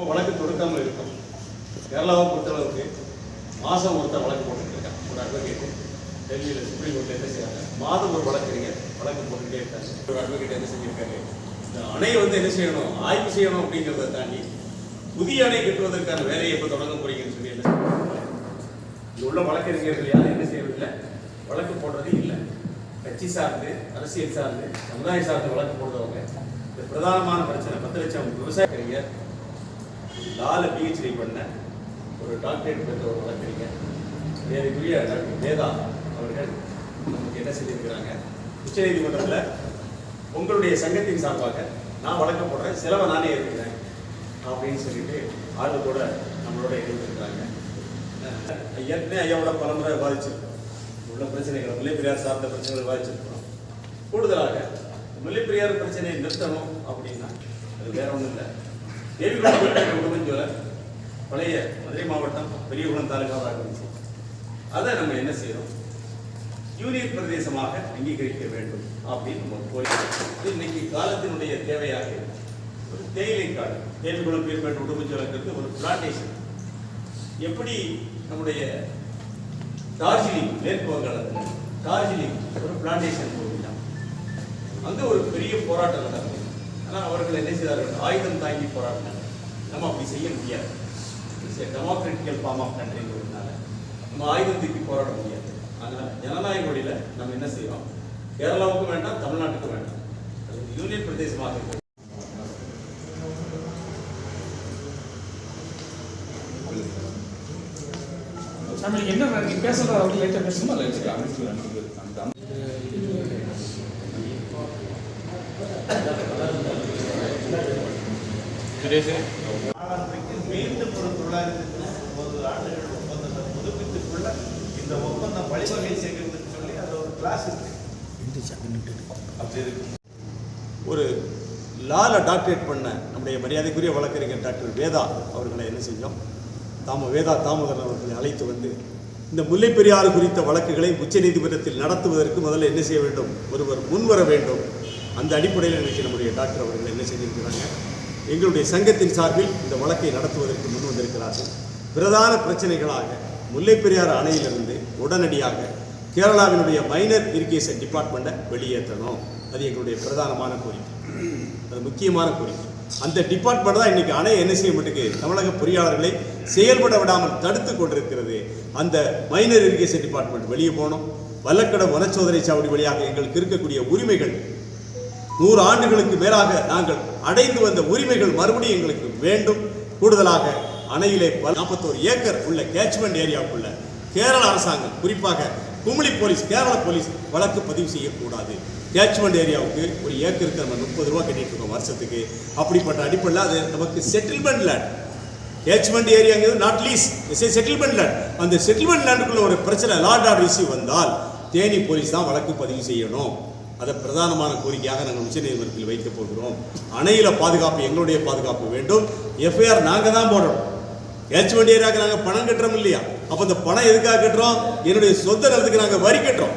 இப்போ வழக்கு தொடுக்காமல் இருக்கும். கேரளாவை பொறுத்தளவுக்கு மாதம் ஒருத்தர் வழக்கு போட்டுட்டு ஒரு அட்வொகேட்டு டெல்லியில் சுப்ரீம் கோர்ட்டில் என்ன செய்யறாங்க மாதம் ஒரு வழக்கறிஞர் வழக்கு போட்டுக்கிட்டே இருக்காங்க. ஒரு அட்வொகேட் என்ன செஞ்சிருக்காரு? இந்த அணையை வந்து என்ன செய்யணும்? ஆய்வு செய்யணும் அப்படிங்கிறத தாண்டி புதிய அணை கட்டுவதற்கான வேலையை எப்போ தொடங்க போறீங்கன்னு சொல்லி என்ன உள்ள வழக்கறிஞர்கள் யாரும் என்ன செய்யறதில்லை. வழக்கு போடுறது இல்லை. கட்சி சார்ந்து அரசியல் சார்ந்து சமுதாயம் சார்ந்து வழக்கு போடுறவங்க. இந்த பிரதானமான பிரச்சனை பத்து லட்சம் விவசாய கறிஞர் லால பிஹெச்டி பண்ண ஒரு டாக்டரேட் பெற்ற ஒரு வழக்கறிஞர். நேருக்குரிய டாக்டர் வேதா அவர்கள் நமக்கு என்ன செஞ்சிருக்கிறாங்க உச்சநீதிமன்றத்தில் உங்களுடைய சங்கத்தின் சார்பாக நான் வழக்கு போடுறேன் செலவை நானே இருக்கிறேன் அப்படின்னு சொல்லிட்டு கூட நம்மளோட இருந்திருக்கிறாங்க ஏற்கனவே ஐயாவோட பலமுறை பாதிச்சிருக்கோம் உள்ள பிரச்சனைகள் முல்லைப்பெரியார் சார்ந்த பிரச்சனைகள் பாதிச்சிருக்கிறோம் கூடுதலாக முல்லைப்பெரியார் பிரச்சனையை நிறுத்தணும் அப்படின்னா அது வேற ஒன்றும் இல்லை. தேவிகுளம் உடுமஞ்சோல பழைய மதுரை மாவட்டம் பெரியகுளம் தாலுகாவாக இருந்துச்சு. அதை நம்ம என்ன செய்யறோம்? யூனியன் பிரதேசமாக அங்கீகரிக்க வேண்டும் அப்படின்னு நம்ம கோரிக்கை. இது இன்னைக்கு காலத்தினுடைய தேவையாக ஒரு தேயிலை காடு தேவிகுளம் பீர்பேட் உடுமஞ்சோலங்கிறது ஒரு பிளான்டேஷன் எப்படி நம்முடைய டார்ஜிலிங் மேற்கு வங்காளத்தில் டார்ஜிலிங் ஒரு பிளான்டேஷன் போகிறான் அங்கே ஒரு பெரிய போராட்டம் நடந்தது ஆனால் அவர்கள் என்ன செய்தார்கள் ஆயுதம் தாங்கி போராடினாங்க நம்ம அப்படி செய்ய முடியாது. டெமோக்ராட்டிக்கல் ஃபார்ம் ஆஃப் கண்ட்ரிங்கிறதுனால நம்ம ஆயுதம் தூக்கி போராட முடியாது. அதனால ஜனநாயக வழியில் நம்ம என்ன செய்வோம் கேரளாவுக்கும் வேண்டாம் தமிழ்நாட்டுக்கும் வேண்டாம். அது யூனியன் பிரதேசமாக இருக்கும் நம்மளுக்கு என்ன பேசுறது? அப்படி லைட்டா பேசணுமா லைட்டா ஆரம்பிக்கு மீண்டும் ஒரு தொள்ளாயிரத்தி ஒன்பது ஆண்டுகள் ஒப்பந்தத்தை இந்த ஒப்பந்தம் வழிவகை செய்கிறதுன்னு சொல்லி அது ஒரு கிளாஸ் இருக்கு. அப்படி இருக்கு. ஒரு லால டாக்டரேட் பண்ண நம்முடைய மரியாதைக்குரிய வழக்கறிஞர் டாக்டர் வேதா அவர்களை என்ன செஞ்சோம்? தாம வேதா தாமோதரன் அவர்களை அழைத்து வந்து இந்த முல்லைப் பெரியாறு குறித்த வழக்குகளை உச்சநீதிமன்றத்தில் நடத்துவதற்கு முதல்ல என்ன செய்ய வேண்டும்? ஒருவர் முன்வர வேண்டும். அந்த அடிப்படையில் இன்னைக்கு நம்முடைய டாக்டர் அவர்கள் என்ன செய்திருக்கிறாங்க? எங்களுடைய சங்கத்தின் சார்பில் இந்த வழக்கை நடத்துவதற்கு முன் வந்திருக்கிறார்கள். பிரதான பிரச்சனைகளாக முல்லைப்பெரியார் அணையிலிருந்து உடனடியாக கேரளாவினுடைய மைனர் இரிகேஷன் டிபார்ட்மெண்ட்டை வெளியேற்றணும். அது எங்களுடைய பிரதானமான கோரிக்கை. அது முக்கியமான கோரிக்கை. அந்த டிபார்ட்மெண்ட் தான் இன்னைக்கு அணை என்ன செய்ய தமிழக பொறியாளர்களை செயல்பட விடாமல் தடுத்து கொண்டிருக்கிறது. அந்த மைனர் இரிகேஷன் டிபார்ட்மெண்ட் வெளியே போகணும். வல்லக்கட வனச்சோதனை சாவடி வழியாக எங்களுக்கு இருக்கக்கூடிய உரிமைகள் நூறு ஆண்டுகளுக்கு மேலாக நாங்கள் அடைந்து வந்த உரிமைகள் மறுபடியும் எங்களுக்கு வேண்டும். கூடுதலாக அணையிலே நாற்பத்தோரு ஏக்கர் உள்ள கேட்ச்மெண்ட் ஏரியாவுக்குள்ள கேரள அரசாங்கம் குறிப்பாக குமிளி போலீஸ் கேரள போலீஸ் வழக்கு பதிவு செய்யக்கூடாது. கேட்ச்மெண்ட் ஏரியாவுக்கு ஒரு ஏக்கருக்கு நம்ம முப்பது ரூபா கட்டிட்டு இருக்கோம் வருஷத்துக்கு. அப்படிப்பட்ட அடிப்படையில் அது நமக்கு செட்டில்மெண்ட் லேண்ட் கேட்ச்மெண்ட் ஏரியாங்கிறது நாட் லீஸ் செட்டில்மெண்ட் லேண்ட் அந்த செட்டில்மெண்ட் லேண்டுக்குள்ள ஒரு பிரச்சனை லார்ட் ஆர்டர் இஷ்யூ வந்தால் தேனி போலீஸ் தான் வழக்கு பதிவு செய்யணும். அதை பிரதானமான கோரிக்கையாக நாங்கள் உச்ச நீதிமன்றத்தில் வைக்கப் போகிறோம். அணையில பாதுகாப்பு எங்களுடைய பாதுகாப்பு வேண்டும். எஃப்ஐஆர் நாங்கள் தான் போடுறோம் கேட்ச்மெண்ட் ஏரியாவுக்கு நாங்கள் பணம் கட்டுறோம் இல்லையா? அப்போ அந்த பணம் எதுக்காக கட்டுறோம்? என்னுடைய சொந்த நிலத்துக்கு நாங்கள் வரி கட்டுறோம்.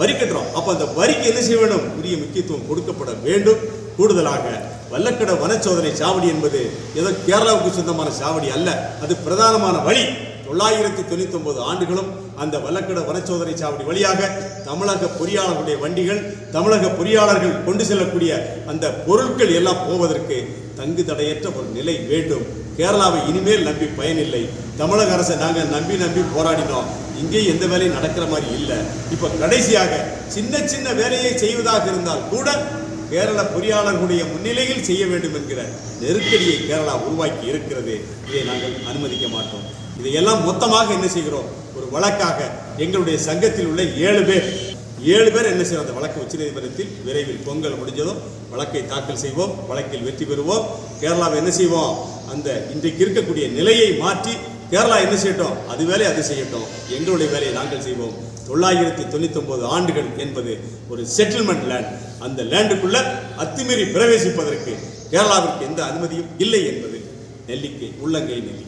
வரி கட்டுறோம். அப்போ அந்த வரிக்கு என்ன செய்ய வேண்டும்? உரிய முக்கியத்துவம் கொடுக்கப்பட வேண்டும். கூடுதலாக வல்லக்கட வனச்சோதனை சாவடி என்பது ஏதோ கேரளாவுக்கு சொந்தமான சாவடி அல்ல. அது பிரதானமான வழி. தொள்ளாயிரத்தி தொண்ணூத்தி ஒன்பது ஆண்டுகளும் அந்த வல்லக்கட வனச்சோதனை சாவடி வழியாக தமிழக பொறியாளர்களுடைய வண்டிகள் தமிழக பொறியாளர்கள் கொண்டு செல்லக்கூடிய அந்த பொருட்கள் எல்லாம் போவதற்கு தங்கு தடையற்ற ஒரு நிலை வேண்டும். கேரளாவை இனிமேல் நம்பி பயனில்லை. தமிழக அரசை நாங்கள் நம்பி நம்பி போராடினோம். இங்கே எந்த வேலையும் நடக்கிற மாதிரி இல்லை. இப்போ கடைசியாக சின்ன சின்ன வேலையை செய்வதாக இருந்தால் கூட கேரள பொறியாளர்களுடைய முன்னிலையில் செய்ய வேண்டும் என்கிற நெருக்கடியை கேரளா உருவாக்கி இருக்கிறது. இதை நாங்கள் அனுமதிக்க மாட்டோம். இதையெல்லாம் மொத்தமாக என்ன செய்கிறோம்? ஒரு வழக்காக எங்களுடைய சங்கத்தில் உள்ள ஏழு பேர். ஏழு பேர் என்ன செய்வோம் அந்த வழக்கு உச்சநீதிமன்றத்தில் விரைவில் பொங்கல் முடிஞ்சதும் வழக்கை தாக்கல் செய்வோம் வழக்கில் வெற்றி பெறுவோம். கேரளாவை என்ன செய்வோம்? அந்த இன்றைக்கு இருக்கக்கூடிய நிலையை மாற்றி கேரளா என்ன செய்யட்டும்? அது வேலை அது செய்யட்டும். எங்களுடைய வேலையை நாங்கள் செய்வோம். தொள்ளாயிரத்தி தொண்ணூத்தி ஒன்பது ஆண்டுகள் என்பது ஒரு செட்டில்மெண்ட் லேண்ட் அந்த லேண்டுக்குள்ள அத்துமீறி பிரவேசிப்பதற்கு கேரளாவிற்கு எந்த அனுமதியும் இல்லை என்பது நெல்லிக்கை உள்ளங்கை நெல்லி